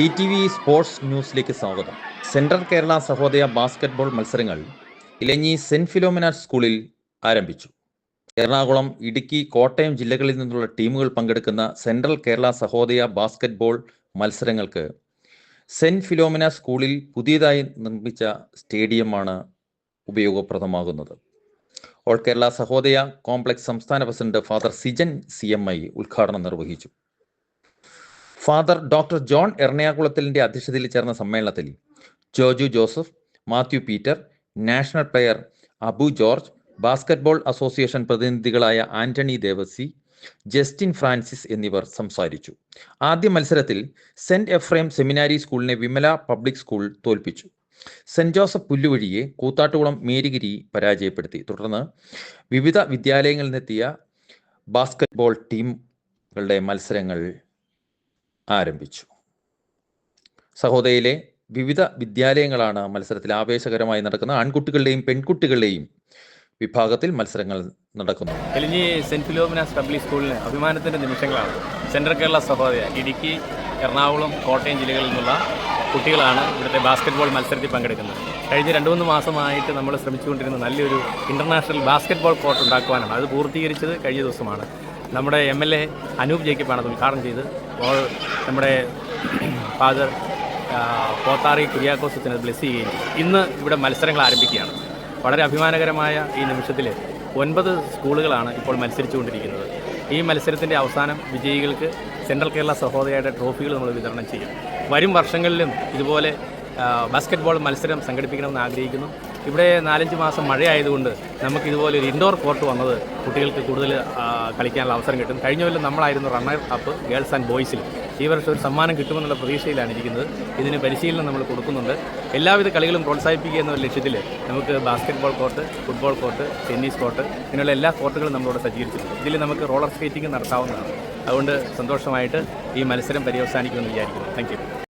D T V sports ന്യൂസിലേക്ക് സ്വാഗതം. Central Kerala Sahodaya basketball മത്സരങ്ങൾ ഇലഞ്ഞി സെന്റ് ഫിലോമിന സ്കൂളിൽ ആരംഭിച്ചു. എറണാകുളം ഇടുക്കി കോട്ടയം ജില്ലകളിൽ നിന്നുള്ള ടീമുകൾ പങ്കെടുക്കുന്ന സെൻട്രൽ കേരള സഹോദയ ബാസ്കറ്റ്ബോൾ മത്സരങ്ങൾക്ക് സെന്റ് ഫിലോമിന സ്കൂളിൽ പുതിയതായി നിർമ്മിച്ച സ്റ്റേഡിയമാണ് ഉപയോഗപ്രദമാകുന്നത്. ഓൾ കേരള സഹോദയ കോംപ്ലക്സ് സംസ്ഥാന president father Sijan C M I ഉദ്ഘാടനം നിർവഹിച്ചു. ഫാദർ ഡോക്ടർ ജോൺ എറണാകുളത്തിലിന്റെ അധ്യക്ഷതയിൽ ചേർന്ന സമ്മേളനത്തിൽ Joju Joseph Mathew Peter national player Abu George basketball association പ്രതിനിധികളായ Antony Devasi Justin Francis എന്നിവർ സംസാരിച്ചു. ആദ്യ മത്സരത്തിൽ സെന്റ് എഫ്രൈം സെമിനാരി സ്കൂളിനെ വിമല പബ്ലിക് സ്കൂൾ തോൽപ്പിച്ചു. സെന്റ് ജോസഫ് പുല്ലുവഴിയെ കൂത്താട്ടുകുളം മേരിഗിരി പരാജയപ്പെടുത്തി. തുടർന്ന് വിവിധ വിദ്യാലയങ്ങളിൽ നിന്നെത്തിയ ബാസ്കറ്റ്ബോൾ ടീമുകളുടെ മത്സരങ്ങൾ ആരംഭിച്ചു. സഹോദയയിലെ വിവിധ വിദ്യാലയങ്ങളാണ് മത്സരത്തിൽ ആവേശകരമായി നടക്കുന്ന ആൺകുട്ടികളുടെയും പെൺകുട്ടികളുടെയും വിഭാഗത്തിൽ മത്സരങ്ങൾ നടക്കുന്നു. എലിഞ്ഞി സെന്റ് ഫിലോമിനാസ് പബ്ലിക് സ്കൂളിന് അഭിമാനത്തിന്റെ നിമിഷങ്ങളാണ്. സെൻട്രൽ കേരള സഹോദയ ഇടുക്കി എറണാകുളം കോട്ടയം ജില്ലകളിൽ നിന്നുള്ള കുട്ടികളാണ് ഇവിടുത്തെ ബാസ്ക്കറ്റ്ബോൾ മത്സരത്തിൽ പങ്കെടുക്കുന്നത്. കഴിഞ്ഞ രണ്ട് മൂന്ന് മാസമായിട്ട് നമ്മൾ ശ്രമിച്ചുകൊണ്ടിരുന്ന നല്ലൊരു ഇന്റർനാഷണൽ ബാസ്ക്കറ്റ്ബോൾ കോർട്ട് ഉണ്ടാക്കുവാനാണ്. അത് പൂർത്തീകരിച്ചത് കഴിഞ്ഞ ദിവസമാണ്. നമ്മുടെ എം എൽ എ അനൂപ് ജേക്കബാണ് അത് ഉദ്ഘാടനം ചെയ്ത് നമ്മുടെ ഫാദർ പോത്താറി കുര്യാക്കോസത്തിന് ബ്ലെസ് ചെയ്യുകയും ഇന്ന് ഇവിടെ മത്സരങ്ങൾ ആരംഭിക്കുകയാണ്. വളരെ അഭിമാനകരമായ ഈ നിമിഷത്തിൽ ഒൻപത് സ്കൂളുകളാണ് ഇപ്പോൾ മത്സരിച്ചുകൊണ്ടിരിക്കുന്നത്. ഈ മത്സരത്തിന്റെ അവസാനം വിജയികൾക്ക് സെൻട്രൽ കേരള സഹോദയയുടെ ട്രോഫികൾ നമ്മൾ വിതരണം ചെയ്യും. വരും വർഷങ്ങളിലും ഇതുപോലെ ബാസ്കറ്റ്ബോൾ മത്സരം സംഘടിപ്പിക്കണമെന്ന് ആഗ്രഹിക്കുന്നു. ഇവിടെ നാലഞ്ച് മാസം മഴയായതുകൊണ്ട് നമുക്ക് ഇതുപോലെ ഒരു ഇൻഡോർ കോർട്ട് വന്നത് കുട്ടികൾക്ക് കൂടുതൽ കളിക്കാനുള്ള അവസരം കിട്ടും. കഴിഞ്ഞ കൊല്ലം നമ്മളായിരുന്നു റണ്ണർ അപ്പ് ഗേൾസ് ആൻഡ് ബോയ്സിൽ ഈ വർഷം ഒരു സമ്മാനം കിട്ടുമെന്നുള്ള പ്രതീക്ഷയിലാണ് ഇരിക്കുന്നത്. ഇതിന് പരിശീലനം നമ്മൾ കൊടുക്കുന്നുണ്ട്. എല്ലാവിധ കളികളും പ്രോത്സാഹിപ്പിക്കുക എന്നൊരു ലക്ഷ്യത്തിൽ നമുക്ക് basketball court football court tennis court ഇങ്ങനെയുള്ള എല്ലാ കോർട്ടുകളും നമ്മളിവിടെ സജ്ജീകരിച്ചിട്ടുണ്ട്. ഇതിൽ നമുക്ക് റോളർ സ്കേറ്റിംഗ് നടത്താവുന്നതാണ്. അതുകൊണ്ട് സന്തോഷമായിട്ട് ഈ മത്സരം പര്യവസാനിക്കുമെന്ന് വിചാരിക്കുന്നു. താങ്ക്